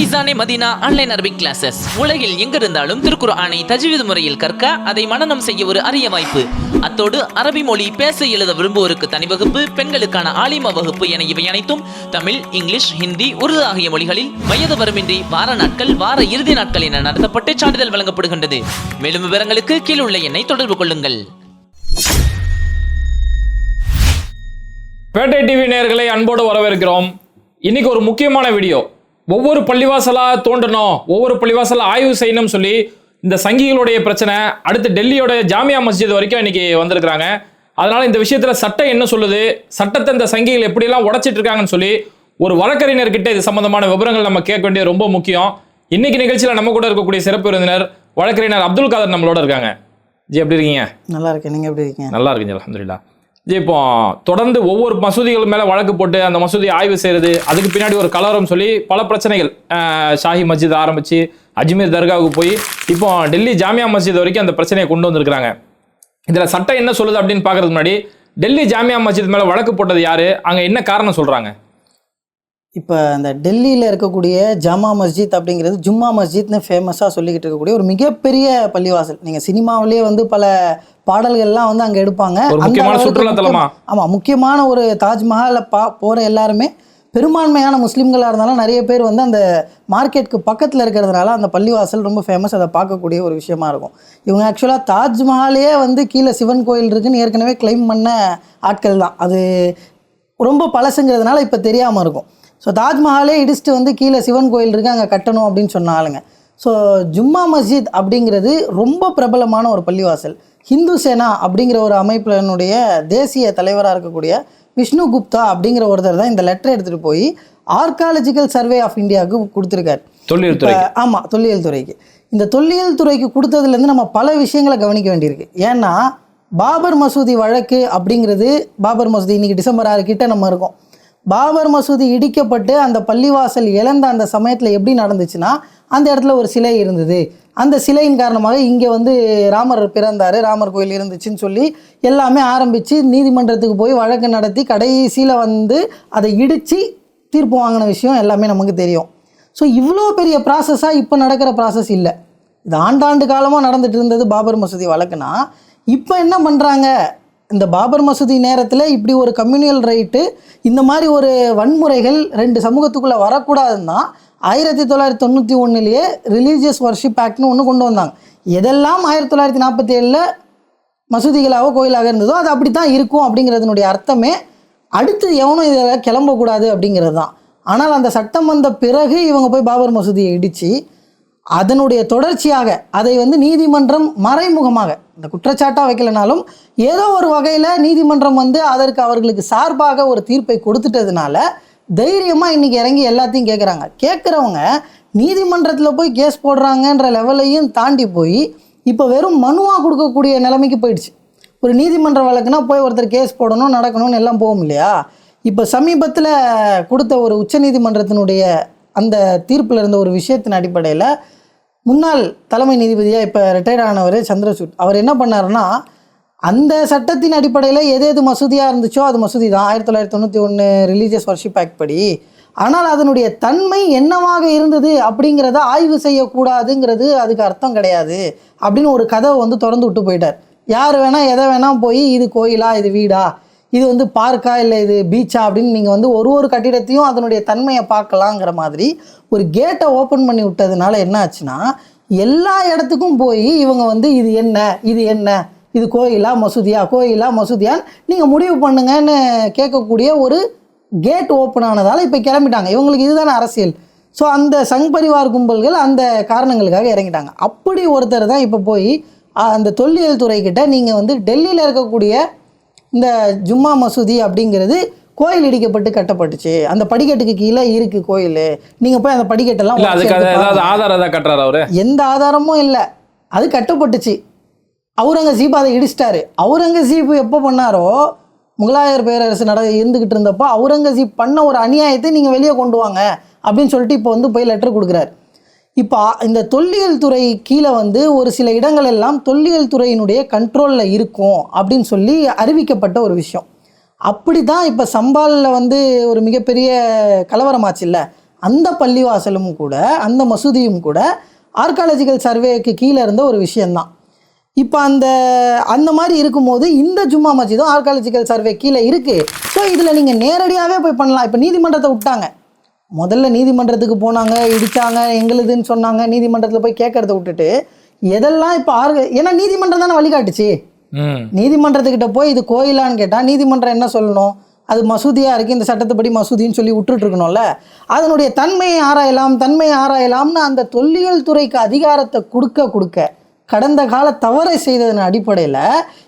Faizane Madina online Arabic classes உலகில் எங்கிருந்தாலும் திருக்குர்ஆனை தஜ்வீத் முறையில் கற்க அதை மனநம் செய்ய ஒரு அரிய வாய்ப்பு. அத்தோடு அரபி மொழி பேச எழுத விரும்புவோருக்கு தனி வகுப்பு பெண்களுக்கான ஆலிமா வகுப்பு என இவை அனைத்தும் தமிழ் இங்கிலீஷ் ஹிந்தி உருது ஆகிய மொழிகளில் வயது வரமின்றி வார நாட்கள் வார இறுதி நாட்கள் என நடத்தப்பட்டு சான்றிதழ் வழங்கப்படுகின்றது. மேலும் விவரங்களுக்கு கீழுள்ள எண்ணை தொடர்பு கொள்ளுங்கள். பேட்டை டிவி நேர்களை அன்போடு வரவேற்கிறோம். இன்னைக்கு ஒரு முக்கியமான வீடியோ. ஒவ்வொரு பள்ளிவாசலா தோண்டணும் ஒவ்வொரு பள்ளிவாசலா ஆய்வு செய்யணும்னு சொல்லி இந்த சங்கிகளுடைய பிரச்சனை அடுத்து டெல்லியோட ஜாமியா மஸ்ஜித் வரைக்கும் இன்னைக்கு வந்திருக்கிறாங்க. அதனால இந்த விஷயத்துல சட்டம் என்ன சொல்லுது? சட்டத்தை இந்த சங்கிகள் எப்படியெல்லாம் உடைச்சிட்டு இருக்காங்கன்னு சொல்லி ஒரு வழக்கறிஞர்கிட்ட இது சம்பந்தமான விவரங்கள் நம்ம கேட்க வேண்டியது ரொம்ப முக்கியம். இன்னைக்கு நிகழ்ச்சியில நம்ம கூட இருக்கக்கூடிய சிறப்பு விருந்தினர் வழக்கறிஞர் அப்துல் காதர் நம்மளோட இருக்காங்க. ஜி எப்படி இருக்கீங்க? நல்லா இருக்கேன். நீங்கள் எப்படி இருக்கீங்க? நல்லா இருக்குங்க அலமதுல்லா இப்போ தொடர்ந்து ஒவ்வொரு மசூதிகள் மேல வழக்கு போட்டு அந்த மசூதி ஆய்வு செய்யறது அதுக்கு பின்னாடி ஒரு கலவரம் சொல்லி பல பிரச்சனைகள் ஷாஹி மஸ்ஜித் ஆரம்பிச்சு அஜ்மீர் தர்காவுக்கு போய் இப்போ டெல்லி ஜாமியா மஸ்ஜித் வரைக்கும் அந்த பிரச்சனையை கொண்டு வந்திருக்கிறாங்க. இதுல சட்டம் என்ன சொல்லுது அப்படின்னு பாக்குறதுக்கு முன்னாடி டெல்லி ஜாமியா மஸ்ஜித் மேல வழக்கு போட்டது யாரு? அங்க என்ன காரணம் சொல்றாங்க? இப்போ இந்த டெல்லியில் இருக்கக்கூடிய ஜாமா மஸ்ஜித் அப்படிங்கிறது ஜும்மா மஸ்ஜித்னு ஃபேமஸாக சொல்லிக்கிட்டு இருக்கக்கூடிய ஒரு மிகப்பெரிய பள்ளிவாசல். நீங்கள் சினிமாவிலேயே வந்து பல பாடல்கள்லாம் வந்து அங்கே எடுப்பாங்க. அந்த முக்கியமான ஒரு தாஜ்மஹாலில் பா போகிற எல்லாருமே பெரும்பான்மையான முஸ்லீம்களாக இருந்தாலும் நிறைய பேர் வந்து அந்த மார்க்கெட்டுக்கு பக்கத்தில் இருக்கிறதுனால அந்த பள்ளிவாசல் ரொம்ப ஃபேமஸ் அதை பார்க்கக்கூடிய ஒரு விஷயமா இருக்கும். இவங்க ஆக்சுவலாக தாஜ்மஹாலையே வந்து கீழே சிவன் கோயில் இருக்குன்னு ஏற்கனவே கிளைம் பண்ண ஆட்கள் தான். அது ரொம்ப பழசுங்கிறதுனால இப்போ தெரியாமல் இருக்கும். ஸோ தாஜ்மஹாலே இடிச்சுட்டு வந்து கீழே சிவன் கோயில் இருக்குது அங்கே கட்டணும் அப்படின்னு சொன்ன ஆளுங்க. ஸோ ஜும்மா மஸ்ஜித் அப்படிங்கிறது ரொம்ப பிரபலமான ஒரு பள்ளிவாசல். ஹிந்து சேனா அப்படிங்கிற ஒரு அமைப்பினுடைய தேசிய தலைவராக இருக்கக்கூடிய விஷ்ணு குப்தா அப்படிங்கிற ஒருத்தர் தான் இந்த லெட்டர் எடுத்துகிட்டு போய் ஆர்காலஜிக்கல் சர்வே ஆஃப் இந்தியாவுக்கு கொடுத்துருக்காரு. தொழில்துறை இப்ப- ஆமா தொல்லியல் துறைக்கு. இந்த தொல்லியல் துறைக்கு கொடுத்ததுலேருந்து நம்ம பல விஷயங்களை கவனிக்க வேண்டியிருக்கு. ஏன்னா பாபர் மசூதி வழக்கு அப்படிங்கிறது பாபர் மசூதி இன்னைக்கு டிசம்பர் ஆறு கிட்ட நம்ம இருக்கோம். பாபர் மசூதி இடிக்கப்பட்டு அந்த பள்ளிவாசல் இழந்த அந்த சமயத்தில் எப்படி நடந்துச்சுன்னா அந்த இடத்துல ஒரு சிலை இருந்தது. அந்த சிலையின் காரணமாக இங்கே வந்து ராமர் பிறந்தார் ராமர் கோயில் இருந்துச்சுன்னு சொல்லி எல்லாமே ஆரம்பித்து நீதிமன்றத்துக்கு போய் வழக்கு நடத்தி கடைசியில் வந்து அதை இடித்து தீர்ப்பு வாங்கின விஷயம் எல்லாமே நமக்கு தெரியும். ஸோ இவ்வளோ பெரிய ப்ராசஸாக இப்போ நடக்கிற ப்ராசஸ் இல்லை. இது ஆண்டாண்டு காலமாக நடந்துட்டு இருந்தது பாபர் மசூதி வழக்குனா இப்போ என்ன பண்ணுறாங்க இந்த பாபர் மசூதி நேரத்தில் இப்படி ஒரு கம்யூனியல் ரைட்டு இந்த மாதிரி ஒரு வன்முறைகள் ரெண்டு சமூகத்துக்குள்ளே வரக்கூடாதுன்னா ஆயிரத்தி தொள்ளாயிரத்தி தொண்ணூற்றி ஒன்றுலேயே ரிலீஜியஸ் வர்ஷிப் ஆக்ட்னு ஒன்று கொண்டு வந்தாங்க. எதெல்லாம் ஆயிரத்தி தொள்ளாயிரத்தி நாற்பத்தி ஏழில் கோயிலாக இருந்ததோ அது அப்படி தான் இருக்கும் அப்படிங்கிறதுனுடைய அர்த்தமே அடுத்து எவனும் இதில் கிளம்பக்கூடாது அப்படிங்கிறது தான் ஆனால் அந்த சட்டம் வந்த பிறகு இவங்க போய் பாபர் மசூதியை இடித்து அதனுடைய தொடர்ச்சியாக அதை வந்து நீதிமன்றம் மறைமுகமாக இந்த குற்றச்சாட்டாக வைக்கலனாலும் ஏதோ ஒரு வகையில் நீதிமன்றம் வந்து அதற்கு அவர்களுக்கு சார்பாக ஒரு தீர்ப்பை கொடுத்துட்டதுனால தைரியமாக இன்றைக்கி இறங்கி எல்லாத்தையும் கேட்குறாங்க கேட்குறவங்க நீதிமன்றத்தில் போய் கேஸ் போடுறாங்கன்ற லெவலையும் தாண்டி போய் இப்போ வெறும் மனுவாக கொடுக்கக்கூடிய நிலைமைக்கு போயிடுச்சு. ஒரு நீதிமன்ற வழக்குனா போய் ஒருத்தர் கேஸ் போடணும் நடக்கணும்னு எல்லாம் போகும் இல்லையா? இப்போ சமீபத்தில் கொடுத்த ஒரு உச்சநீதிமன்றத்தினுடைய அந்த தீர்ப்பில் இருந்த ஒரு விஷயத்தின் அடிப்படையில் முன்னாள் தலைமை நீதிபதியாக இப்போ ரிட்டையர்ட் ஆனவர் சந்திரசூட். அவர் என்ன பண்ணாருன்னா அந்த சட்டத்தின் அடிப்படையில் எது எது மசூதியாக இருந்துச்சோ அது மசூதி தான் ஆயிரத்தி தொள்ளாயிரத்தி தொண்ணூற்றி ஒன்று ரிலீஜியஸ் வர்ஷிப் ஆக்ட் படி. ஆனால் அதனுடைய தன்மை என்னவாக இருந்தது அப்படிங்கிறத ஆய்வு செய்யக்கூடாதுங்கிறது அதுக்கு அர்த்தம் கிடையாது அப்படின்னு ஒரு கதவை வந்து திறந்து விட்டு போயிட்டார். யார் வேணால் எதை வேணால் போய் இது கோயிலா இது வீடா இது வந்து பார்க்கா இல்லை இது பீச்சா அப்படின்னு நீங்கள் வந்து ஒரு ஒரு கட்டிடத்தையும் அதனுடைய தன்மையை பார்க்கலாங்கிற மாதிரி ஒரு கேட்டை ஓப்பன் பண்ணி விட்டதுனால என்ன ஆச்சுன்னா எல்லா இடத்துக்கும் போய் இவங்க வந்து இது என்ன இது என்ன இது கோயிலா மசூதியா கோயிலா மசூதியான்னு நீங்கள் முடிவு பண்ணுங்கன்னு கேட்கக்கூடிய ஒரு கேட் ஓப்பன் ஆனதால் இப்போ கிளம்பிட்டாங்க. இவங்களுக்கு இதுதானே அரசியல். ஸோ அந்த சங் பரிவார் கும்பல்கள் அந்த காரணங்களுக்காக இறங்கிட்டாங்க. அப்படி ஒருத்தர் தான் இப்போ போய் அந்த தொல்லியல் துறைக்கிட்ட நீங்கள் வந்து டெல்லியில் இருக்கக்கூடிய இந்த ஜும்மா மசூதி அப்படிங்கிறது கோயில் இடிக்கப்பட்டு கட்டப்பட்டுச்சு. அந்த படிக்கட்டுக்கு கீழே இருக்கு கோயில். நீங்கள் போய் அந்த படிக்கட்டெல்லாம் ஆதாரம் எந்த ஆதாரமும் இல்லை. அது கட்டப்பட்டுச்சு. அவுரங்கசீப் அதை இடிச்சிட்டாரு. அவுரங்கசீப் எப்போ பண்ணாரோ முகலாயர் பேரரசு நட இருந்துகிட்டு இருந்தப்போ அவுரங்கசீப் பண்ண ஒரு அநியாயத்தை நீங்கள் வெளியே கொண்டு வாங்க அப்படின்னு சொல்லிட்டு இப்போ வந்து போய் லெட்டர் கொடுக்குறாரு. இப்போ இந்த தொல்லியல் துறை கீழே வந்து ஒரு சில இடங்கள் எல்லாம் தொல்லியல் துறையினுடைய கண்ட்ரோலில் இருக்கும் அப்படின்னு சொல்லி அறிவிக்கப்பட்ட ஒரு விஷயம். அப்படி தான் இப்போ சம்பாலில் வந்து ஒரு மிகப்பெரிய கலவரமாச்சு இல்லை அந்த பள்ளிவாசலும் கூட அந்த மசூதியும் கூட ஆர்காலஜிக்கல் சர்வேக்கு கீழே இருந்த ஒரு விஷயந்தான் இப்போ அந்த அந்த மாதிரி இருக்கும்போது இந்த ஜும்மா மஸ்ஜிதும் ஆர்காலஜிக்கல் சர்வே கீழே இருக்குது ஸோ இதில் நீங்கள் நேரடியாகவே போய் பண்ணலாம். இப்போ நீதிமன்றத்தை விட்டாங்க. முதல்ல நீதிமன்றத்துக்கு போனாங்க இடிச்சாங்க எங்களுதுன்னு சொன்னாங்க நீதிமன்றத்தில் போய் கேட்கறத விட்டுட்டு எதெல்லாம் இப்போ ஆர்க ஏன்னா நீதிமன்றம் தானே வழிகாட்டுச்சு. நீதிமன்றத்துக்கிட்ட போய் இது கோயிலான்னு கேட்டால் நீதிமன்றம் என்ன சொல்லணும்? அது மசூதியாக இருக்குது இந்த சட்டத்துப்படி மசூதின்னு சொல்லி விட்டுட்டு இருக்கணும்ல அதனுடைய தன்மையை ஆராயலாம் தன்மையை ஆராயலாம்னு அந்த தொல்லியல் துறைக்கு அதிகாரத்தை கொடுக்க கொடுக்க கடந்த கால தவறை செய்ததன் அடிப்படையில்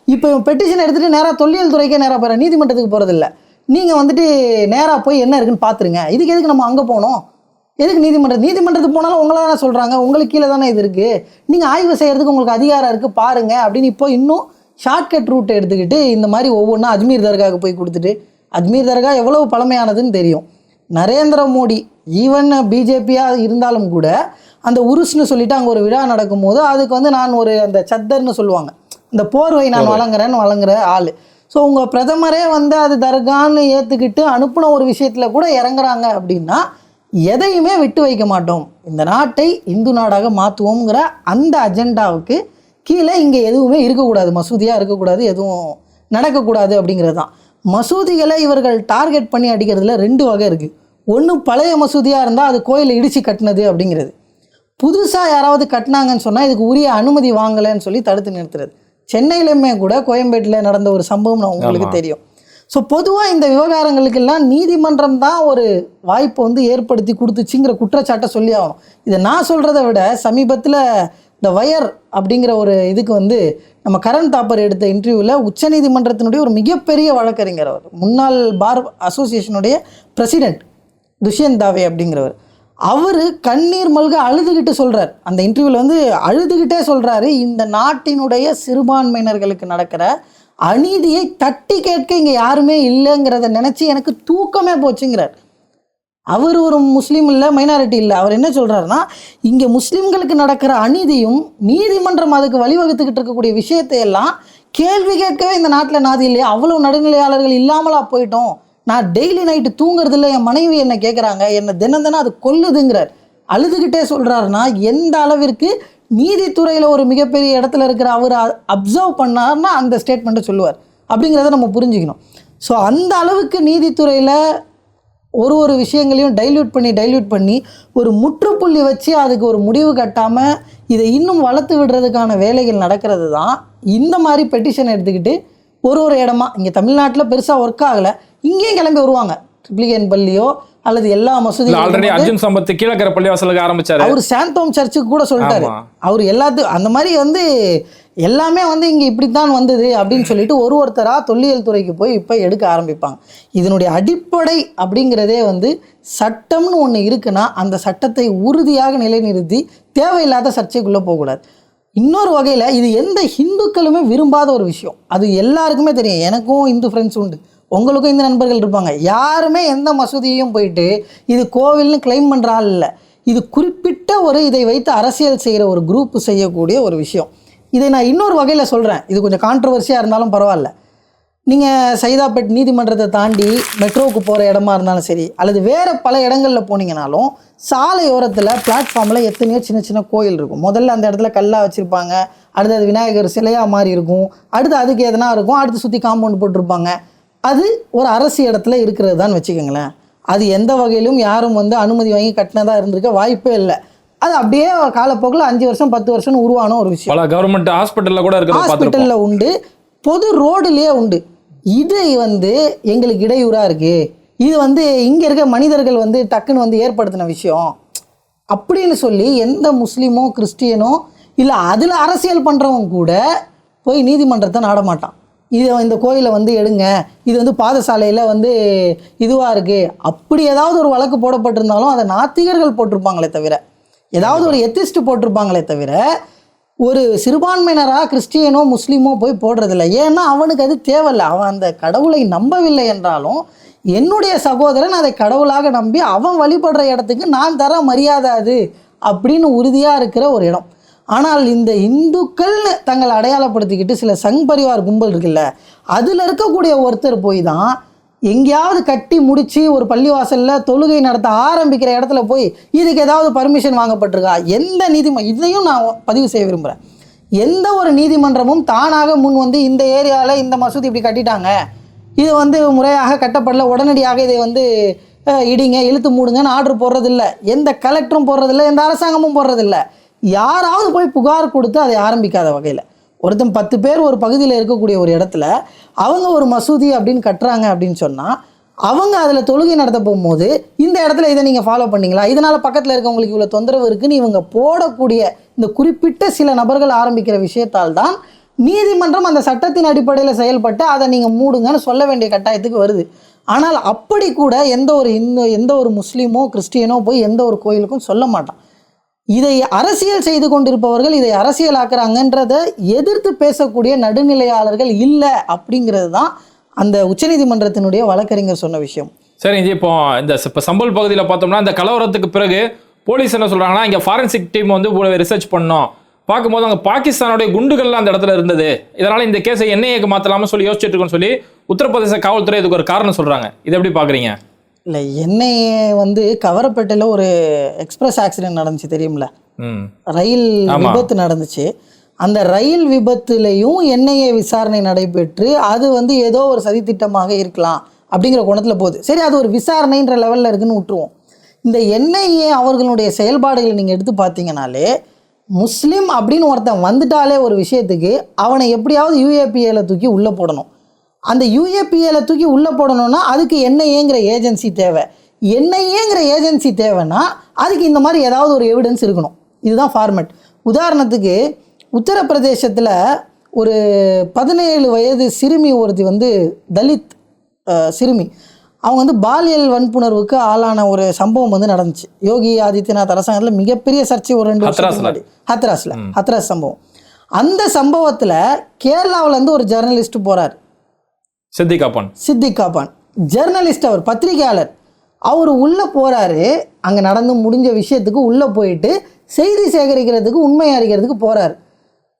இப்போ பெட்டிஷன் எடுத்துகிட்டு நேராக தொல்லியல் துறைக்கே நேராக போகிற நீதிமன்றத்துக்கு போகிறதில்ல நீங்கள் வந்துட்டு நேராக போய் என்ன இருக்குன்னு பார்த்துருங்க இதுக்கு எதுக்கு நம்ம அங்கே போகணும் எதுக்கு நீதிமன்றம் நீதிமன்றத்துக்கு போனாலும் உங்களை தானே சொல்கிறாங்க உங்களுக்கு கீழே தானே இது இருக்குது நீங்கள் ஆய்வு செய்கிறதுக்கு உங்களுக்கு அதிகாரம் இருக்குது பாருங்க. அப்படின்னு இப்போ இன்னும் ஷார்ட்கட் ரூட் எடுத்துக்கிட்டு இந்த மாதிரி ஒவ்வொன்றா அஜ்மீர் தர்காவுக்கு போய் கொடுத்துட்டு அஜ்மீர் தர்கா எவ்வளவு பழமையானதுன்னு தெரியும். நரேந்திர மோடி ஈவன் பிஜேபியாக இருந்தாலும் கூட அந்த உருஸ்னு சொல்லிட்டு அங்கே ஒரு விழா நடக்கும்போது அதுக்கு வந்து நான் ஒரு அந்த சத்தர்னு சொல்லுவாங்க. இந்த போர்வை நான் வழங்குறேன்னு வழங்குற ஆள். ஸோ உங்கள் பிரதமரே வந்து அது தர்கான்னு ஏற்றுக்கிட்டு அனுப்பின ஒரு விஷயத்தில் கூட இறங்குறாங்க அப்படின்னா எதையுமே விட்டு வைக்க மாட்டோம். இந்த நாட்டை இந்து நாடாக மாற்றுவோங்கிற அந்த அஜெண்டாவுக்கு கீழே இங்கே எதுவுமே இருக்கக்கூடாது. மசூதியாக இருக்கக்கூடாது எதுவும் நடக்கக்கூடாது அப்படிங்கிறது தான். மசூதிகளை இவர்கள் டார்கெட் பண்ணி அடிக்கிறதுல ரெண்டு வகை இருக்குது ஒன்று பழைய மசூதியாக இருந்தால் அது கோயிலை இடித்து கட்டினது அப்படிங்கிறது. புதுசாக யாராவது கட்டினாங்கன்னு சொன்னால் இதுக்கு உரிய அனுமதி வாங்கலைன்னு சொல்லி தடுத்து நிறுத்துறது. சென்னையிலுமே கூட கோயம்பேட்டில் நடந்த ஒரு சம்பவம் நான் உங்களுக்கு. தெரியும். ஸோ பொதுவாக இந்த விவகாரங்களுக்கெல்லாம் நீதிமன்றம் தான் ஒரு வாய்ப்பை வந்து ஏற்படுத்தி கொடுத்துச்சுங்கிற குற்றச்சாட்டை சொல்லி ஆகணும். இதை நான் சொல்கிறத விட சமீபத்தில் இந்த வயர் அப்படிங்கிற ஒரு இதுக்கு வந்து நம்ம கரண் தாப்பர் எடுத்த இன்டர்வியூவில் உச்சநீதிமன்றத்தினுடைய ஒரு மிகப்பெரிய வழக்கறிஞர் அவர். முன்னாள் பார் அசோசியேஷனுடைய பிரசிடென்ட் துஷ்யந்த் தாவே அப்படிங்கிறவர். அவர் கண்ணீர் மல்க அழுதுகிட்டு சொல்கிறார் அந்த இன்டர்வியூவில் வந்து அழுதுகிட்டே சொல்கிறாரு இந்த நாட்டினுடைய சிறுபான்மையினர்களுக்கு நடக்கிற அநீதியை தட்டி கேட்க இங்கே யாருமே இல்லைங்கிறத நினச்சி எனக்கு தூக்கமே போச்சுங்கிறார். அவர் ஒரு முஸ்லீம் இல்லை மைனாரிட்டி இல்லை. அவர் என்ன சொல்கிறாருன்னா இங்கே முஸ்லீம்களுக்கு நடக்கிற அநீதியும் நீதிமன்றம் அதுக்கு வழிவகுத்துக்கிட்டு இருக்கக்கூடிய விஷயத்தையெல்லாம் கேள்வி கேட்கவே இந்த நாட்டில் நாதி இல்லையா. அவ்வளோ நடுநிலையாளர்கள் இல்லாமலா போயிட்டோம். நான் டெய்லி நைட்டு தூங்குறது இல்லை என் மனைவி என்ன கேட்குறாங்க என்னை தினம் தினம் அது கொல்லுதுங்கிறார். அழுதுகிட்டே சொல்கிறாருன்னா எந்த அளவிற்கு நீதித்துறையில் ஒரு மிகப்பெரிய இடத்துல இருக்கிற அவர் அப்சர்வ் பண்ணார்னா அந்த ஸ்டேட்மெண்ட்டை சொல்லுவார். அப்படிங்கிறத நம்ம புரிஞ்சுக்கணும். ஸோ அந்த அளவுக்கு நீதித்துறையில் ஒரு ஒரு விஷயங்களையும் டைல்யூட் பண்ணி டைல்யூட் பண்ணி ஒரு முற்றுப்புள்ளி வச்சு அதுக்கு ஒரு முடிவு கட்டாமல் இதை இன்னும் வளர்த்து விடுறதுக்கான வேலைகள் நடக்கிறது தான் இந்த மாதிரி பெட்டிஷன் எடுத்துக்கிட்டு ஒரு ஒரு இடமா. இங்கே தமிழ்நாட்டில் பெருசாக ஒர்க் ஆகலை. இங்கேயும் கிளம்பி வருவாங்க. ட்ரிப்ளிகேன் பள்ளியோ அல்லது எல்லா மசூதியும் ஆல்ரெடி அர்ஜுன் சம்பத் கீழக்கரை பள்ளிவாசலுக்கு ஆரம்பிச்சாரு. அவர் சாந்தோம் சர்ச்சுக்கு கூட சொல்லிட்டாரு. அவர் எல்லாத்து அந்த மாதிரி வந்து எல்லாமே வந்து இங்கே இப்படித்தான் வந்தது அப்படின்னு சொல்லிட்டு ஒரு ஒருத்தராக தொல்லியல் துறைக்கு போய் இப்போ எடுக்க ஆரம்பிப்பாங்க. இதனுடைய அடிப்படை அப்படிங்கிறதே வந்து சட்டம்னு ஒன்று இருக்குன்னா அந்த சட்டத்தை உறுதியாக நிலைநிறுத்தி தேவையில்லாத சர்ச்சைக்குள்ளே போகக்கூடாது. இன்னொரு வகையில் இது எந்த ஹிந்துக்களுமே விரும்பாத ஒரு விஷயம். அது எல்லாருக்குமே தெரியும். எனக்கும் இந்து ஃப்ரெண்ட்ஸ் உண்டு. உங்களுக்கும் இந்த நண்பர்கள் இருப்பாங்க. யாருமே எந்த மசூதியையும் போயிட்டு இது கோவில்னு கிளைம் பண்ணுற ஆள் இல்லை. இது குறிப்பிட்ட ஒரு இதை வைத்து அரசியல் செய்கிற ஒரு குரூப் செய்யக்கூடிய ஒரு விஷயம். இதை நான் இன்னொரு வகையில் சொல்கிறேன் இது கொஞ்சம் கான்ட்ரவர்சியாக இருந்தாலும் பரவாயில்ல. நீங்கள் சைதாப்பேட் நீதிமன்றத்தை தாண்டி மெட்ரோவுக்கு போகிற இடமா இருந்தாலும் சரி அல்லது வேறு பல இடங்களில் போனீங்கனாலும் சாலையோரத்தில் பிளாட்ஃபார்மில் எத்தனையோ சின்ன சின்ன கோயில் இருக்கும். முதல்ல அந்த இடத்துல கல்லாக வச்சுருப்பாங்க அடுத்து அது விநாயகர் சிலையாக மாறி இருக்கும் அடுத்து அதுக்கு எதனா இருக்கும் அடுத்து சுற்றி காம்பவுண்ட் போட்டிருப்பாங்க. அது ஒரு அரசு இடத்துல இருக்கிறது தான் வச்சுக்கோங்களேன். அது எந்த வகையிலும் யாரும் வந்து அனுமதி வாங்கி கட்டினதாக இருந்திருக்க வாய்ப்பே இல்லை. அது அப்படியே காலப்போக்கில் அஞ்சு வருஷம் பத்து வருஷம் உருவான ஒரு விஷயம். பல கவர்மெண்ட் ஹாஸ்பிட்டல்ல கூட பார்த்துருப்போம். ஹாஸ்பிட்டலில் உண்டு. பொது ரோடுலேயே உண்டு. இது வந்து எங்களுக்கு இடையூறாக இருக்குது இது வந்து இங்கே இருக்க மனிதர்கள் வந்து டக்குன்னு வந்து ஏற்படுத்தின விஷயம். அப்படின்னு சொல்லி எந்த முஸ்லீமோ கிறிஸ்டியனோ இல்லை அதில் அரசியல் பண்ணுறவங்க கூட போய் நீதிமன்றத்தை நாட மாட்டான். இது இந்த கோயிலை வந்து எடுங்க இது வந்து பாதசாலையில் வந்து இதுவாக இருக்குது அப்படி ஏதாவது ஒரு வழக்கு போடப்பட்டிருந்தாலும் அதை நாத்திகர்கள் போட்டிருப்பாங்களே தவிர ஏதாவது ஒரு எத்திஸ்ட் போட்டிருப்பாங்களே தவிர ஒரு சிறுபான்மையினராக கிறிஸ்டியனோ முஸ்லீமோ போய் போடுறதில்ல. ஏன்னா அவனுக்கு அது தேவையில்லை. அவன் அந்த கடவுளை நம்பவில்லை என்றாலும் என்னுடைய சகோதரன் அதை கடவுளாக நம்பி அவன் வழிபடுற இடத்துக்கு நான் தர மரியாதை அது அப்படின்னு உறுதியாக இருக்கிற ஒரு இடம். ஆனால் இந்த இந்துக்கள்னு தங்களை அடையாளப்படுத்திக்கிட்டு சில சங் பரிவார் கும்பல் இருக்குல்ல அதில் இருக்கக்கூடிய ஒருத்தர் போய் தான் எங்கேயாவது கட்டி முடிச்சு ஒரு பள்ளிவாசலில் தொழுகை நடத்த ஆரம்பிக்கிற இடத்துல போய் இதுக்கு ஏதாவது பர்மிஷன் வாங்கப்பட்டிருக்கா? எந்த நீதிம இதையும் நான் பதிவு செய்ய விரும்புகிறேன் எந்த ஒரு நீதிமன்றமும் தானாக முன் வந்து இந்த ஏரியாவில் இந்த மசூதி இப்படி கட்டிட்டாங்க. இது வந்து முறையாக கட்டப்படல உடனடியாக இதை வந்து இடிங்க இழுத்து மூடுங்கன்னு ஆர்டர் போடுறதில்ல. எந்த கலெக்டரும் போடுறதில்ல எந்த அரசாங்கமும் போடுறதில்ல. யாராவது போய் புகார் கொடுத்து அதை ஆரம்பிக்காத வகையில். ஒருத்தன் பத்து பேர் ஒரு பகுதியில் இருக்கக்கூடிய ஒரு இடத்துல அவங்க ஒரு மசூதி அப்படின்னு கட்டுறாங்க அப்படின்னு சொன்னால் அவங்க அதில் தொழுகை நடத்த போகும்போது இந்த இடத்துல இதை நீங்கள் ஃபாலோ பண்ணிங்களா? இதனால் பக்கத்தில் இருக்கவங்களுக்கு இவ்வளோ தொந்தரவு இருக்குன்னு இவங்க போடக்கூடிய இந்த குறிப்பிட்ட சில நபர்கள் ஆரம்பிக்கிற விஷயத்தால் தான் நீதிமன்றம் அந்த சட்டத்தின் அடிப்படையில் செயல்பட்டு அதை நீங்கள் மூடுங்கன்னு சொல்ல வேண்டிய கட்டாயத்துக்கு வருது. ஆனால் அப்படி கூட எந்த ஒரு இந்து எந்த ஒரு முஸ்லீமோ கிறிஸ்டியனோ போய் எந்த ஒரு கோயிலுக்கும் சொல்ல மாட்டான். இதை அரசியல் செய்து கொண்டிருப்பவர்கள் இதை அரசியலாக்குறாங்கன்றதை எதிர்த்து பேசக்கூடிய நடுநிலையாளர்கள் இல்லை அப்படிங்கிறது தான் அந்த உச்சநீதிமன்றத்தினுடைய வழக்கறிஞர் சொன்ன விஷயம். சரி ஜி இப்போ இந்த இப்போ சம்பல் பகுதியில் பார்த்தோம்னா இந்த கலவரத்துக்கு பிறகு போலீஸ் என்ன சொல்கிறாங்கன்னா இங்கே ஃபாரன்சிக் டீம் வந்து ரிசர்ச் பண்ணோம். பார்க்கும்போது அங்கே பாகிஸ்தானுடைய குண்டுகள்லாம் அந்த இடத்துல இருந்தது. இதனால் இந்த கேஸை என்ஐஏக்கு மாற்றலாமல் சொல்லி யோசிச்சுட்டு இருக்கோம்னு சொல்லி உத்தரப்பிரதேச காவல்துறை இதுக்கு ஒரு காரணம் சொல்கிறாங்க இதை எப்படி பார்க்குறீங்க? இல்லை என்ஐஏ வந்து கவரப்பேட்டையில் ஒரு எக்ஸ்பிரஸ் ஆக்சிடென்ட் நடந்துச்சு தெரியும்ல? ரயில். விபத்து நடந்துச்சு. அந்த ரயில் விபத்துலையும் என்ஐஏ விசாரணை நடைபெற்று அது வந்து ஏதோ ஒரு சதித்திட்டமாக இருக்கலாம் அப்படிங்கிற கோணத்தில் போகுது. சரி அது ஒரு விசாரணைன்ற லெவலில் இருக்குன்னு விட்டுருவோம். இந்த என்ஐஏ அவர்களுடைய செயல்பாடுகளை நீங்கள் எடுத்து பார்த்தீங்கனாலே முஸ்லீம் அப்படின்னு ஒருத்தன் வந்துட்டாலே ஒரு விஷயத்துக்கு அவனை எப்படியாவது யூஏபிஏல தூக்கி உள்ளே போடணும். அந்த யூஏபிஏல தூக்கி உள்ளே போடணும்னா அதுக்கு என்ஐஏங்கிற ஏஜென்சி தேவை. என்ஐஏங்கிற ஏஜென்சி தேவைன்னா அதுக்கு இந்த மாதிரி ஏதாவது ஒரு எவிடன்ஸ் இருக்கணும். இதுதான் ஃபார்மேட் உதாரணத்துக்கு உத்தரப்பிரதேசத்தில் ஒரு பதினேழு வயது சிறுமி ஒருத்தி வந்து தலித் சிறுமி. அவங்க வந்து பாலியல் வன்புணர்வுக்கு ஆளான ஒரு சம்பவம் வந்து நடந்துச்சு. யோகி ஆதித்யநாத் அரசாங்கத்தில் மிகப்பெரிய சர்ச்சை ஒரு ரெண்டு ஹத்ராஸ்ல. முன்னாடி. ஹத்ராஸில். ஹத்ராஸ் சம்பவம். அந்த சம்பவத்தில் கேரளாவுலேருந்து ஒரு ஜெர்னலிஸ்ட் போகிறார் சித்திகாப்பன் சித்தி காப்பான் ஜெர்னலிஸ்ட் அவர் பத்திரிகையாளர். அவர் உள்ளே போகிறாரு அங்கே நடந்து முடிஞ்ச விஷயத்துக்கு உள்ளே போயிட்டு செய்தி சேகரிக்கிறதுக்கு உண்மை அறிகிறதுக்கு போகிறார்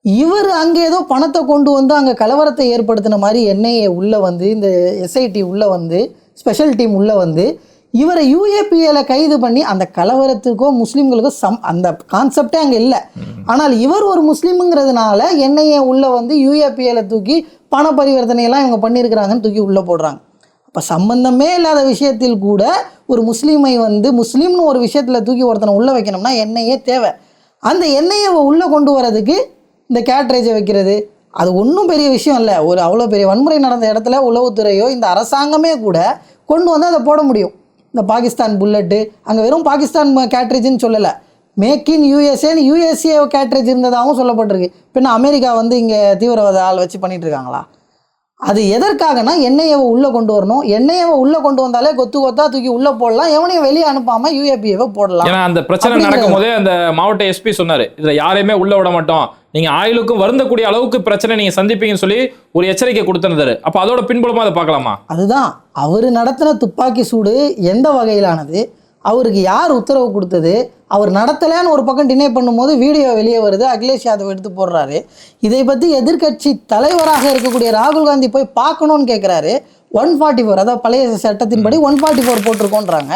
இவர் அங்கே ஏதோ பணத்தை கொண்டு வந்து அங்கே கலவரத்தை ஏற்படுத்தின மாதிரி என்ஐஏ உள்ளே வந்து இந்த எஸ்ஐடி உள்ளே வந்து ஸ்பெஷல் டீம் உள்ளே வந்து இவரை யூஏபிஏல கைது பண்ணி அந்த கலவரத்துக்கோ முஸ்லீம்களுக்கோ சம் அந்த கான்செப்டே அங்கே இல்லை. ஆனால் இவர் ஒரு முஸ்லீமுங்கிறதுனால என்னையே உள்ளே வந்து யூஏபிஏல தூக்கி பண பரிவர்த்தனையெல்லாம் இவங்க பண்ணியிருக்கிறாங்கன்னு தூக்கி உள்ளே போடுறாங்க. அப்போ சம்பந்தமே இல்லாத விஷயத்தில் கூட ஒரு முஸ்லீமை வந்து முஸ்லீம்னு ஒரு விஷயத்தில் தூக்கி ஒருத்தனை உள்ளே வைக்கணும்னா எண்ணெயே தேவை. அந்த எண்ணெயை உள்ளே கொண்டு வரதுக்கு இந்த கேட்ரேஜை வைக்கிறது அது ஒன்றும் பெரிய விஷயம் இல்லை. ஒரு அவ்வளோ பெரிய வன்முறை நடந்த இடத்துல உளவுத்துறையோ இந்த அரசாங்கமே கூட கொண்டு வந்து அதை போட முடியும். இந்த பாகிஸ்தான் புல்லட்டு அங்கே வெறும் பாகிஸ்தான் கேட்ரேஜ்னு சொல்லலை. மேக் இன் யூஎஸ்ஏன்னு யூஎஸ்ஏ கேட்ரேஜ் இருந்ததாகவும் சொல்லப்பட்டிருக்கு. பின்ன அமெரிக்கா வந்து இங்கே தீவிரவாத ஆள் வச்சு பண்ணிட்டு இருக்காங்களா? அது எதற்காகனா எண்ணெயை உள்ளே கொண்டு வரணும். எண்ணெயை உள்ளே கொண்டு வந்தாலே கொத்து கொத்தா தூக்கி உள்ளே போடலாம். எவனையும் வெளியே அனுப்பாம யூஏபிஏவை போடலாம். ஏன்னா அந்த பிரச்சனை. நடக்கும் போதே அந்த மாவட்ட எஸ்பி சொன்னாரு. இதுல யாரையுமே உள்ள விட மாட்டோம். நீங்க ஆயுளுக்கும் வருந்தக்கூடிய அளவுக்கு பிரச்சனை நீங்க சந்திப்பீங்கன்னு சொல்லி ஒரு எச்சரிக்கை கொடுத்திருந்தாரு. அப்ப அதோட பின்புலமா அதை பார்க்கலாமா? அதுதான். அவர் நடத்தின துப்பாக்கி சூடு எந்த வகையிலானது? அவருக்கு யார் உத்தரவு கொடுத்தது? அவர் நடத்தலைன்னு ஒரு பக்கம் டினை பண்ணும்போது வீடியோ வெளியே வருது. அகிலேஷ் யாதவ் எடுத்து போடுறாரு. இதை பற்றி எதிர்க்கட்சி தலைவராக இருக்கக்கூடிய ராகுல் காந்தி போய் பார்க்கணும்னு கேட்குறாரு ஒன் ஃபார்ட்டி ஃபோர் அதாவது பழைய சட்டத்தின்படி ஒன் ஃபார்ட்டி ஃபோர் போட்டிருக்கோன்றாங்க.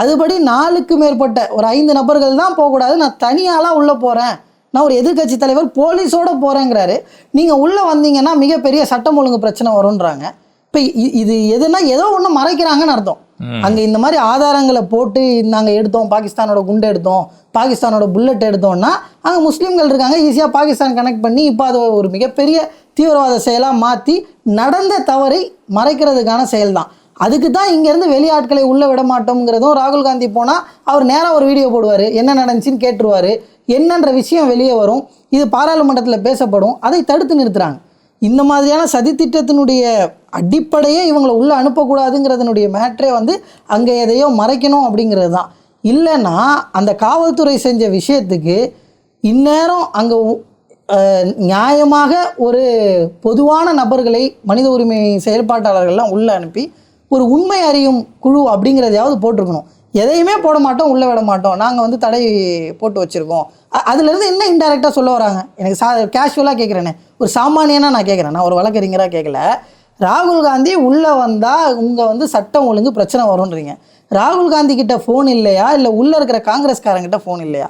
அதுபடி நாலுக்கு மேற்பட்ட ஒரு ஐந்து நபர்கள் தான் போகக்கூடாது. நான் தனியாலாம் உள்ளே போகிறேன் நான் ஒரு எதிர்க்கட்சி தலைவர் போலீஸோட போகிறேங்கிறாரு நீங்கள் உள்ளே வந்தீங்கன்னா மிகப்பெரிய சட்டம் ஒழுங்கு பிரச்சனை வரும்ன்றாங்க. இப்போ இது எதுனா ஏதோ ஒன்று மறைக்கிறாங்கன்னு அர்த்தம். அங்கே இந்த மாதிரி ஆதாரங்களை போட்டு நாங்கள் எடுத்தோம் பாகிஸ்தானோட குண்டு எடுத்தோம் பாகிஸ்தானோட புல்லட் எடுத்தோம்னா அங்கே முஸ்லீம்கள் இருக்காங்க ஈஸியாக பாகிஸ்தான் கனெக்ட் பண்ணி இப்போ அது ஒரு மிகப்பெரிய தீவிரவாத செயலாக மாற்றி நடந்த தவறை மறைக்கிறதுக்கான செயல் தான் அதுக்கு தான் இங்கேருந்து வெளியாட்களை உள்ளே விட மாட்டோம்ங்கிறதும் ராகுல் காந்தி போனால் அவர் நேராக ஒரு வீடியோ போடுவார் என்ன நடந்துச்சுன்னு கேட்டுருவார் என்னன்ற விஷயம் வெளியே வரும் இது பாராளுமன்றத்தில் பேசப்படும் அதை தடுத்து நிறுத்துறாங்க. இந்த மாதிரியான சதித்திட்டத்தினுடைய அடிப்படையே இவங்களை உள்ளே அனுப்பக்கூடாதுங்கிறதுனுடைய மேட்ரே வந்து அங்கே எதையோ மறைக்கணும் அப்படிங்கிறது தான். இல்லைன்னா அந்த காவல்துறை செஞ்ச விஷயத்துக்கு இந்நேரம் அங்கே நியாயமாக ஒரு பொதுவான நபர்களை மனித உரிமை செயல்பாட்டாளர்கள்லாம் உள்ளே அனுப்பி ஒரு உண்மை அறியும் குழு அப்படிங்கிறதையாவது போட்டிருக்கணும். எதையுமே போட மாட்டோம் உள்ளே விட மாட்டோம். நாங்கள் வந்து தடை போட்டு வச்சுருக்கோம். அதுலேருந்து என்ன இன்டெரக்டாக சொல்ல வராங்க? எனக்கு சா கேஷுவலாக கேட்குறேனே ஒரு சாமானியனாக நான் கேட்குறேன் நான் ஒரு வழக்கறிஞராக கேட்கல ராகுல் காந்தி உள்ளே வந்தால் உங்க வந்து சட்டம் ஒழுங்கு பிரச்சனை வரும்ன்றீங்க. ராகுல் காந்தி கிட்ட ஃபோன் இல்லையா? இல்லை உள்ளே இருக்கிற காங்கிரஸ்காரங்கிட்ட ஃபோன் இல்லையா?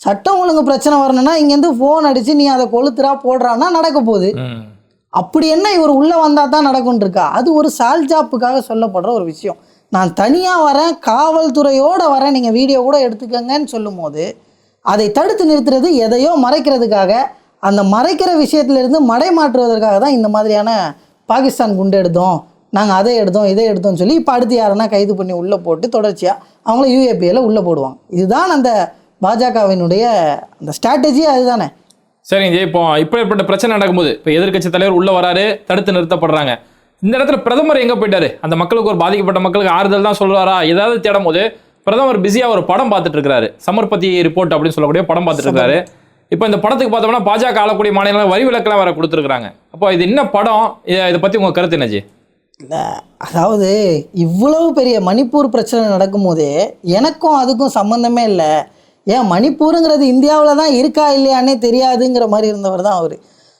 சட்டம் ஒழுங்கு பிரச்சனை வரணும்னா இங்கேருந்து ஃபோன் அடித்து நீ அதை கொளுத்துறா போடுறான்னா நடக்க போகுது. அப்படி என்ன இவர் உள்ளே வந்தால் தான் நடக்கும்னு இருக்கா அது ஒரு சால்ஜாப்புக்காக சொல்லப்படுற ஒரு விஷயம். நான் தனியாக வரேன் காவல்துறையோட வரேன் நீங்கள் வீடியோ கூட எடுத்துக்கங்கன்னு சொல்லும்போது அதை தடுத்து நிறுத்துறது எதையோ மறைக்கிறதுக்காக அந்த மறைக்கிற விஷயத்திலிருந்து மடை மாற்றுவதற்காக தான் இந்த மாதிரியான பாகிஸ்தான் குண்டு எடுத்தோம். நாங்கள் அதை எடுத்தோம் இதை எடுத்தோம்னு சொல்லி இப்போ அடுத்து யாருன்னா கைது பண்ணி உள்ளே போட்டு தொடர்ச்சியாக அவங்கள யூஏபியில் உள்ளே போடுவாங்க. இதுதான் அந்த பாஜகவினுடைய அந்த ஸ்ட்ராட்டஜி அதுதானே? சரிங்க ஜி இப்போ இப்படிப்பட்ட பிரச்சனை நடக்கும்போது இப்போ எதிர்க்கட்சி தலைவர் உள்ள வராரு தடுத்து நிறுத்தப்படுறாங்க. இந்த இடத்துல பிரதமர் எங்க போயிட்டாரு? அந்த மக்களுக்கு ஒரு பாதிக்கப்பட்ட மக்களுக்கு ஆறுதல் தான் சொல்றாரா ஏதாவது தேடும் போது பிரதமர் பிஸியா ஒரு படம் பார்த்துட்டு இருக்காரு சமர்பதி ரிப்போர்ட் அப்படின்னு சொல்லக்கூடிய படம் பார்த்துட்டு இருக்காரு இப்போ இந்த படத்துக்கு பார்த்தோம்னா பாஜக ஆளக்கூடிய மாநிலங்கள் வரி விலக்கெல்லாம் வேற கொடுத்துருக்குறாங்க. அப்போ இது என்ன படம்? இதை பற்றி உங்கள் கருத்து என்னஜி? இல்லை அதாவது இவ்வளவு பெரிய மணிப்பூர் பிரச்சனை நடக்கும்போதே எனக்கும் அதுக்கும் சம்மந்தமே இல்லை. ஏன் மணிப்பூருங்கிறது இந்தியாவில் தான் இருக்கா இல்லையானே தெரியாதுங்கிற மாதிரி இருந்தவர் தான் அவர்.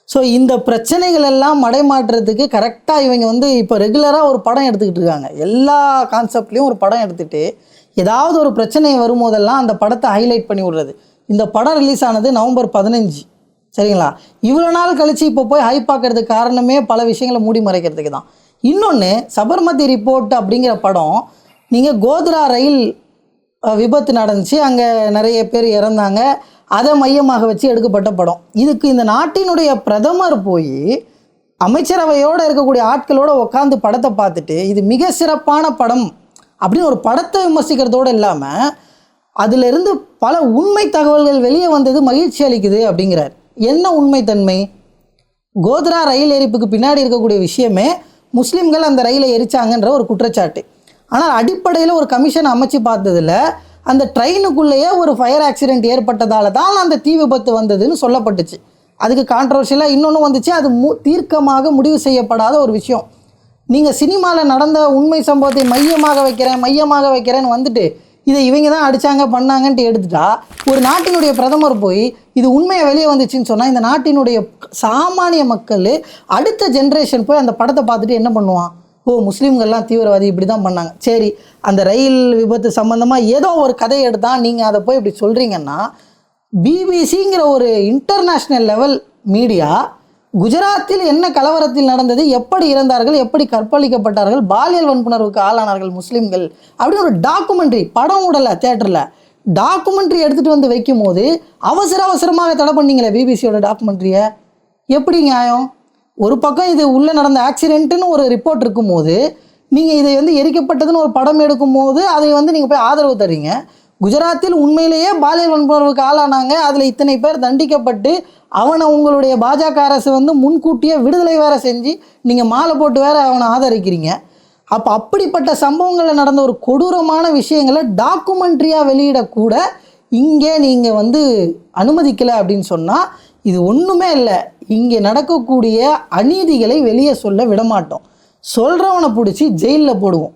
ஸோ இந்த பிரச்சனைகள் எல்லாம் மடைமாற்றுறதுக்கு கரெக்டாக இவங்க வந்து இப்போ ரெகுலராக ஒரு படம் எடுத்துக்கிட்டு இருக்காங்க. எல்லா கான்செப்ட்லேயும் ஒரு படம் எடுத்துகிட்டு ஏதாவது ஒரு பிரச்சனை வரும்போதெல்லாம் அந்த படத்தை ஹைலைட் பண்ணி விடுறது. இந்த படம் ரிலீஸ் ஆனது நவம்பர் பதினஞ்சு. சரிங்களா? இவ்வளோ நாள் கழித்து இப்போ போய் ஹைப் ஆக்கிறதுக்கு காரணமே பல விஷயங்களை மூடி மறைக்கிறதுக்கு தான். இன்னொன்று சபர்மதி ரிப்போர்ட் அப்படிங்கிற படம் நீங்கள் கோத்ரா ரயில் விபத்து நடந்துச்சு அங்கே நிறைய பேர் இறந்தாங்க அதை மையமாக வச்சு எடுக்கப்பட்ட படம். இதுக்கு இந்த நாட்டினுடைய பிரதமர் போய் அமைச்சரவையோடு இருக்கக்கூடிய ஆட்களோடு உட்காந்து படத்தை பார்த்துட்டு இது மிக சிறப்பான படம் அப்படின்னு ஒரு படத்தை விமர்சிக்கிறதோடு இல்லாமல் அதிலிருந்து பல உண்மை தகவல்கள் வெளியே வந்தது மகிழ்ச்சி அளிக்குது அப்படிங்கிறார். என்ன உண்மைத்தன்மை? கோத்ரா ரயில் எரிப்புக்கு பின்னாடி இருக்கக்கூடிய விஷயமே முஸ்லீம்கள் அந்த ரயிலை எரிச்சாங்கன்ற ஒரு குற்றச்சாட்டு. ஆனால் அடிப்படையில் ஒரு கமிஷன் அமைச்சு பார்த்ததுல அந்த ட்ரெயினுக்குள்ளேயே ஒரு ஃபயர் ஆக்சிடெண்ட் ஏற்பட்டதால தான் அந்த தீ விபத்து வந்ததுன்னு சொல்லப்பட்டுச்சு. அதுக்கு கான்ட்ரவர்ஷியலாக இன்னொன்று வந்துச்சு. அது மு தீர்க்கமாக முடிவு செய்யப்படாத ஒரு விஷயம். நீங்கள் சினிமாவில் நடந்த உண்மை சம்பவத்தை மையமாக வைக்கிறேன் மையமாக வைக்கிறேன்னு வந்துட்டு இதை இவங்க தான் அடிச்சாங்க பண்ணாங்கன்ட்டு எடுத்துட்டா ஒரு நாட்டினுடைய பிரதமர் போய் இது உண்மையை வெளியே வந்துச்சுன்னு சொன்னால் இந்த நாட்டினுடைய சாமானிய மக்கள் அடுத்த ஜென்ரேஷன் போய் அந்த படத்தை பார்த்துட்டு என்ன பண்ணுவான்? ஓ முஸ்லீம்கள்லாம் தீவிரவாதி இப்படி தான் பண்ணாங்க. சரி அந்த ரயில் விபத்து சம்மந்தமாக ஏதோ ஒரு கதையை எடுத்தால் நீங்கள் அதை போய் இப்படி சொல்கிறீங்கன்னா பிபிசிங்கிற ஒரு இன்டர்நேஷ்னல் லெவல் மீடியா குஜராத்தில் என்ன கலவரத்தில் நடந்தது? எப்படி இறந்தார்கள்? எப்படி கற்பழிக்கப்பட்டார்கள்? பாலியல் வன்புணர்வுக்கு ஆளானார்கள் முஸ்லீம்கள் அப்படின்னு ஒரு டாக்குமெண்ட்ரி படம் விடல தேட்டரில் டாக்குமெண்ட்ரி எடுத்துகிட்டு வந்து வைக்கும் போது அவசர அவசரமாக தடை பண்ணீங்களே பிபிசியோட டாக்குமெண்ட்ரியை எப்படி நியாயம்? ஒரு பக்கம் இது உள்ளே நடந்த ஆக்சிடென்ட்டுன்னு ஒரு ரிப்போர்ட் இருக்கும்போது நீங்கள் இதை வந்து எரிக்கப்பட்டதுன்னு ஒரு படம் எடுக்கும்போது அதை வந்து நீங்கள் போய் ஆதரவு தரீங்க குஜராத்தில் உண்மையிலேயே பாலியல் வன்புணர்வுக்கு ஆளானாங்க. அதில் இத்தனை பேர் தண்டிக்கப்பட்டு அவனை உங்களுடைய பாஜக அரசு வந்து முன்கூட்டியே விடுதலை வேற செஞ்சு நீங்கள் மாலை போட்டு வேற அவனை ஆதரிக்கிறீங்க. அப்போ அப்படிப்பட்ட சம்பவங்களில் நடந்த ஒரு கொடூரமான விஷயங்களை டாக்குமெண்ட்ரியாக வெளியிடக்கூட இங்கே நீங்கள் வந்து அனுமதிக்கலை அப்படின்னு சொன்னால் இது ஒன்றுமே இல்லை. இங்கே நடக்கக்கூடிய அநீதிகளை வெளியே சொல்ல விடமாட்டோம். சொல்கிறவனை பிடிச்சி ஜெயிலில் போடுவோம்.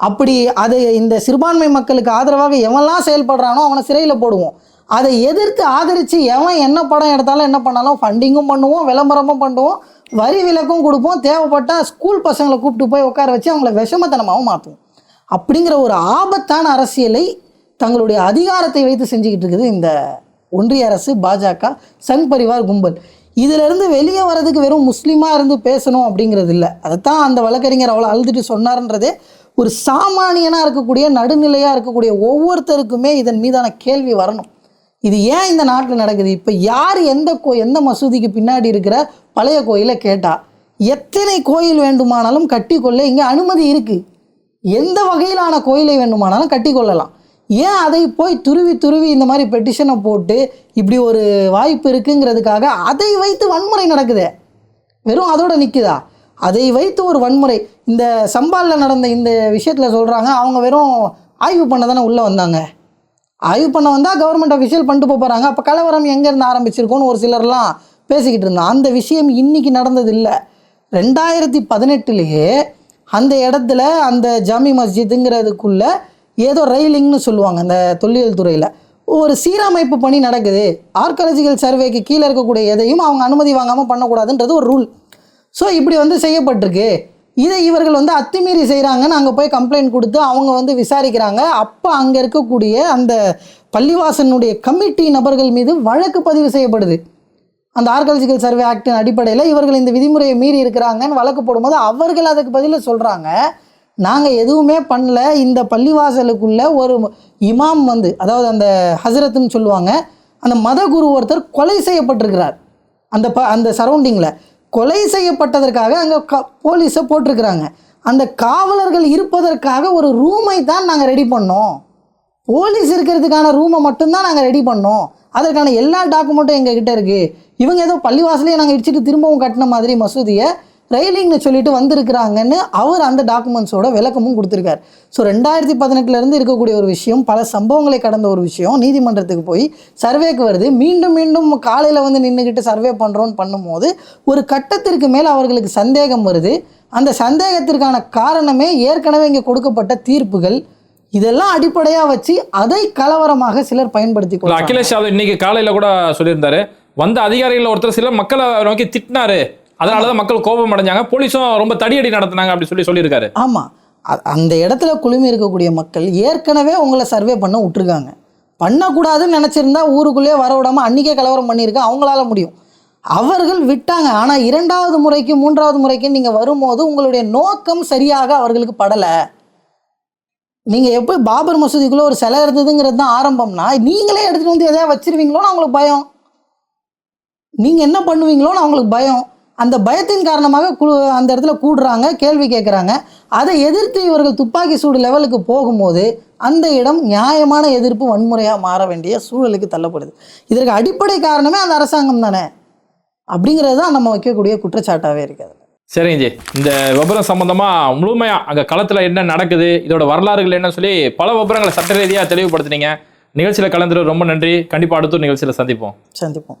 அப்படி அதை இந்த சிறுபான்மை மக்களுக்கு ஆதரவாக எவன்லாம் செயல்படுறானோ அவனை சிறையில் போடுவோம். அதை எதிர்த்து ஆதரித்து எவன் என்ன படம் எடுத்தாலும் என்ன பண்ணாலும் ஃபண்டிங்கும் பண்ணுவோம் விளம்பரமும் பண்ணுவோம் வரி விலக்கும் கொடுப்போம் தேவைப்பட்டால் ஸ்கூல் பசங்களை கூப்பிட்டு போய் உட்கார வச்சு அவங்கள விஷமத்தனமாகவும் மாற்றுவோம் அப்படிங்கிற ஒரு ஆபத்தான அரசியலை தங்களுடைய அதிகாரத்தை வைத்து செஞ்சுக்கிட்டு இருக்குது இந்த ஒன்றிய அரசு பாஜக சங் பரிவார் கும்பல். இதிலிருந்து வெளியே வர்றதுக்கு வெறும் முஸ்லீமாக இருந்து பேசணும் அப்படிங்கிறது இல்லை. அதைத்தான் அந்த வழக்கறிஞர் அவ்வளோ அழுதுட்டு சொன்னார்ன்றதே ஒரு சாமானியனாக இருக்கக்கூடிய நடுநிலையாக இருக்கக்கூடிய ஒவ்வொருத்தருக்குமே இதன் மீதான கேள்வி வரணும். இது ஏன் இந்த நாட்டில் நடக்குது? இப்போ யார் எந்த கோ எந்த மசூதிக்கு பின்னாடி இருக்கிற பழைய கோயிலை கேட்டால் எத்தனை கோயில் வேண்டுமானாலும் கட்டிக்கொள்ள இங்கே அனுமதி இருக்குது எந்த வகையிலான கோயிலை வேண்டுமானாலும் கட்டிக்கொள்ளலாம். ஏன் அதை போய் துருவி துருவி இந்த மாதிரி பெட்டிஷனை போட்டு இப்படி ஒரு வாய்ப்பு இருக்குங்கிறதுக்காக அதை வைத்து வன்முறை நடக்குதே? வெறும் அதோட நிற்குதா அதை வைத்து ஒரு வன்முறை. இந்த சம்பாலில் நடந்த இந்த விஷயத்தில் சொல்கிறாங்க அவங்க வெறும் ஆய்வு பண்ண தானே உள்ளே வந்தாங்க. ஆய்வு பண்ண வந்தால் கவர்மெண்ட் அஃபிஷியல் பண்ணிட்டு போக போகிறாங்க அப்போ கலவரம் எங்கேருந்து ஆரம்பிச்சிருக்கோன்னு ஒரு சிலர்லாம் பேசிக்கிட்டு இருந்தான் அந்த விஷயம் இன்றைக்கி நடந்தது இல்லை ரெண்டாயிரத்தி பதினெட்டுலேயே அந்த இடத்துல அந்த ஜாமி மஸ்ஜிதுங்கிறதுக்குள்ளே ஏதோ ரயிலிங்னு சொல்லுவாங்க அந்த தொல்லியல் துறையில். ஒரு சீரமைப்பு பணி நடக்குது. ஆர்காலஜிக்கல் சர்வேக்கு கீழே இருக்கக்கூடிய எதையும் அவங்க அனுமதி வாங்காமல் பண்ணக்கூடாதுன்றது ஒரு ரூல் ஸோ இப்படி வந்து செய்யப்பட்டிருக்கு. இதை இவர்கள் வந்து அத்துமீறி செய்கிறாங்கன்னு அங்கே போய் கம்ப்ளைண்ட் கொடுத்து அவங்க வந்து விசாரிக்கிறாங்க. அப்போ அங்கே இருக்கக்கூடிய அந்த பள்ளிவாசனுடைய கமிட்டி நபர்கள் மீது வழக்கு பதிவு செய்யப்படுது. அந்த ஆர்காலஜிக்கல் சர்வே ஆக்டின் அடிப்படையில் இவர்கள் இந்த விதிமுறையை மீறி இருக்கிறாங்கன்னு வழக்கு போடும்போது அவர்கள் அதுக்கு பதில சொல்கிறாங்க நாங்கள் எதுவுமே பண்ணல. இந்த பள்ளிவாசலுக்குள்ளே ஒரு இமாம் வந்து அதாவது அந்த ஹசரத்துன்னு சொல்லுவாங்க அந்த மத குரு ஒருத்தர் கொலை செய்யப்பட்டிருக்கிறார். அந்த ப அந்த சரௌண்டிங்கில் கொலை செய்யப்பட்டதற்காக அங்கே க போலீஸை போட்டிருக்கிறாங்க. அந்த காவலர்கள் இருப்பதற்காக ஒரு ரூமை தான் நாங்கள் ரெடி பண்ணோம். போலீஸ் இருக்கிறதுக்கான ரூமை மட்டும்தான் நாங்கள் ரெடி பண்ணோம். அதற்கான எல்லா டாக்குமெண்ட்டும் எங்ககிட்ட இருக்குது இவங்க ஏதோ பள்ளிவாசலையே நாங்கள் இடிச்சிட்டு திரும்பவும் கட்டின மாதிரி மசூதியை ரெயிலிங்னு சொல்லிட்டு வந்திருக்கிறாங்கன்னு அவர் அந்த டாக்குமெண்ட்ஸோட விளக்கமும் கொடுத்துருக்காரு. ஸோ ரெண்டாயிரத்தி பதினெட்டுலேருந்து இருக்கக்கூடிய ஒரு விஷயம் பல சம்பவங்களை கடந்த ஒரு விஷயம் நீதிமன்றத்துக்கு போய் சர்வேக்கு வருது. மீண்டும் மீண்டும் காலையில் வந்து நின்றுக்கிட்டு சர்வே பண்ணுறோன்னு பண்ணும்போது ஒரு கட்டத்திற்கு மேல் அவர்களுக்கு சந்தேகம் வருது. அந்த சந்தேகத்திற்கான காரணமே ஏற்கனவே இங்கே கொடுக்கப்பட்ட தீர்ப்புகள். இதெல்லாம் அடிப்படையாக வச்சு அதை கலவரமாக சிலர் பயன்படுத்தி அகிலேஷ் யாதவ் இன்னைக்கு காலையில கூட சொல்லியிருந்தாரு. வந்த அதிகாரிகள் ஒருத்தர் சில மக்களை நோக்கி திட்டினாரு. அதனாலதான் மக்கள் கோபம் அடைஞ்சாங்க. போலீஸும் ரொம்ப தடியடி நடத்தினாங்க அப்படி சொல்லி சொல்லியிருக்காரு. ஆமாம் அந்த இடத்துல குழுமி இருக்கக்கூடிய மக்கள் ஏற்கனவே உங்களை சர்வே பண்ண விட்டுருக்காங்க. பண்ணக்கூடாதுன்னு நினச்சிருந்தா ஊருக்குள்ளேயே வர விடாம அன்றைக்கே கலவரம் பண்ணியிருக்க அவங்களால முடியும். அவர்கள் விட்டாங்க. ஆனால் இரண்டாவது முறைக்கு மூன்றாவது முறைக்கு நீங்கள் வரும்போது உங்களுடைய நோக்கம் சரியாக அவர்களுக்கு படலை. நீங்கள் எப்போ பாபர் மசூதிக்குள்ளே ஒரு சிலை இருந்ததுங்கிறது தான் ஆரம்பம்னா நீங்களே எடுத்துகிட்டு வந்து எதையா வச்சிருவீங்களோன்னு அவங்களுக்கு பயம். நீங்கள் என்ன பண்ணுவீங்களோன்னு அவங்களுக்கு பயம். அந்த பயத்தின் காரணமாக குழு அந்த இடத்துல கூடுறாங்க கேள்வி கேட்குறாங்க அதை எதிர்த்து இவர்கள் துப்பாக்கி சூடு லெவலுக்கு போகும்போது அந்த இடம் நியாயமான எதிர்ப்பு வன்முறையாக மாற வேண்டிய சூழலுக்கு தள்ளப்படுது. இதற்கு அடிப்படை காரணமே அந்த அரசாங்கம் தானே? அப்படிங்கிறது தான் நம்ம வைக்கக்கூடிய குற்றச்சாட்டாகவே இருக்குது. சரிங்க ஜி. இந்த விபரம் சம்பந்தமா முழுமையா அங்க களத்துல என்ன நடக்குது இதோட வரலாறுகள் என்ன சொல்லி பல விபரங்களை சட்ட ரீதியா தெளிவுபடுத்துனீங்க. நிகழ்ச்சியில கலந்துரு ரொம்ப நன்றி. கண்டிப்பா அடுத்த நிகழ்ச்சியில சந்திப்போம். சந்திப்போம்.